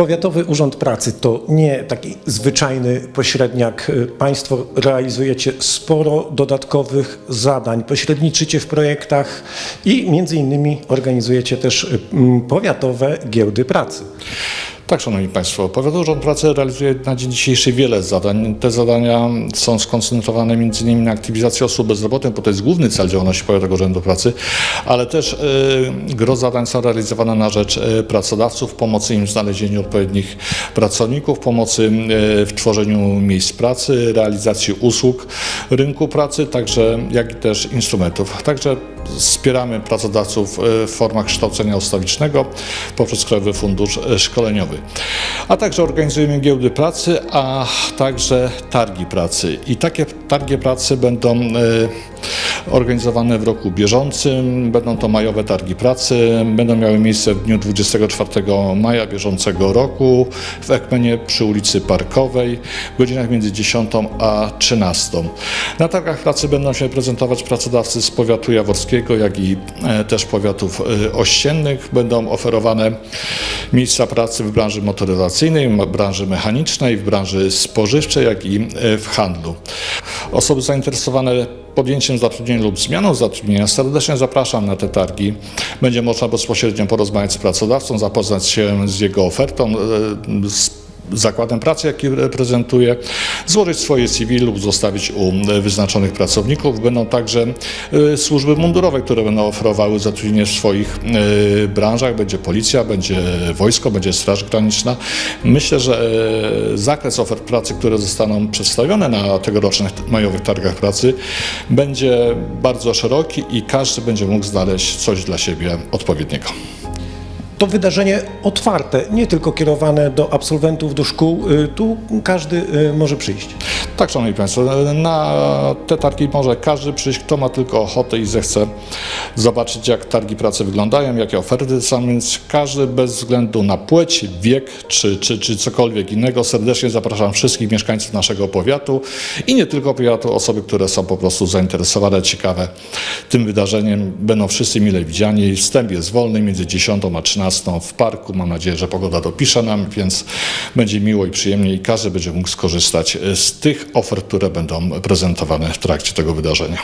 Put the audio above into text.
Powiatowy Urząd Pracy to nie taki zwyczajny pośredniak. Państwo realizujecie sporo dodatkowych zadań, pośredniczycie w projektach i między innymi organizujecie też mm, powiatowe giełdy pracy. Tak, Szanowni Państwo, Powiatowy Urząd Pracy realizuje na dzień dzisiejszy wiele zadań. Te zadania są skoncentrowane m.in. na aktywizacji osób bezrobotnych, bo to jest główny cel działalności Powiatowego Urzędu Pracy, ale też y, gro zadań są realizowane na rzecz y, pracodawców, pomocy im w znalezieniu odpowiednich pracowników, pomocy y, w tworzeniu miejsc pracy, realizacji usług rynku pracy, także jak i też instrumentów. Także wspieramy pracodawców y, w formach kształcenia ustawicznego poprzez Krajowy Fundusz Szkoleniowy. A także organizujemy giełdy pracy, a także targi pracy. I takie targi pracy będą y, organizowane w roku bieżącym. Będą to majowe targi pracy. Będą miały miejsce w dniu 24 maja bieżącego roku w Ekmenie przy ulicy Parkowej w godzinach między 10 a 13. Na targach pracy będą się prezentować pracodawcy z powiatu jaworskiego, jak i e, też powiatów e, ościennych. Będą oferowane miejsca pracy w branży motoryzacyjnej, w branży mechanicznej, w branży spożywczej, jak i e, w handlu. Osoby zainteresowane podjęciem zatrudnienia lub zmianą zatrudnienia serdecznie zapraszam na te targi. Będzie można bezpośrednio porozmawiać z pracodawcą, zapoznać się z jego ofertą, e, z zakładem pracy, jaki reprezentuje, złożyć swoje CV lub zostawić u wyznaczonych pracowników. Będą także e, służby mundurowe, które będą oferowały zatrudnienie w swoich e, branżach. Będzie policja, będzie wojsko, będzie Straż Graniczna. Myślę, że e, zakres ofert pracy, które zostaną przedstawione na tegorocznych majowych targach pracy będzie bardzo szeroki i każdy będzie mógł znaleźć coś dla siebie odpowiedniego. To wydarzenie otwarte, nie tylko kierowane do absolwentów, do szkół. Y, Tu każdy y, może przyjść. Tak, Szanowni Państwo, na te targi może każdy przyjść, kto ma tylko ochotę i zechce zobaczyć, jak targi pracy wyglądają, jakie oferty są, więc każdy bez względu na płeć, wiek czy, czy, czy cokolwiek innego, serdecznie zapraszam wszystkich mieszkańców naszego powiatu i nie tylko powiatu, osoby, które są po prostu zainteresowane, ciekawe tym wydarzeniem. Będą wszyscy mile widziani. Wstęp jest wolny między 10 a 13 w parku. Mam nadzieję, że pogoda dopisze nam, więc będzie miło i przyjemnie i każdy będzie mógł skorzystać z tych ofert, które będą prezentowane w trakcie tego wydarzenia.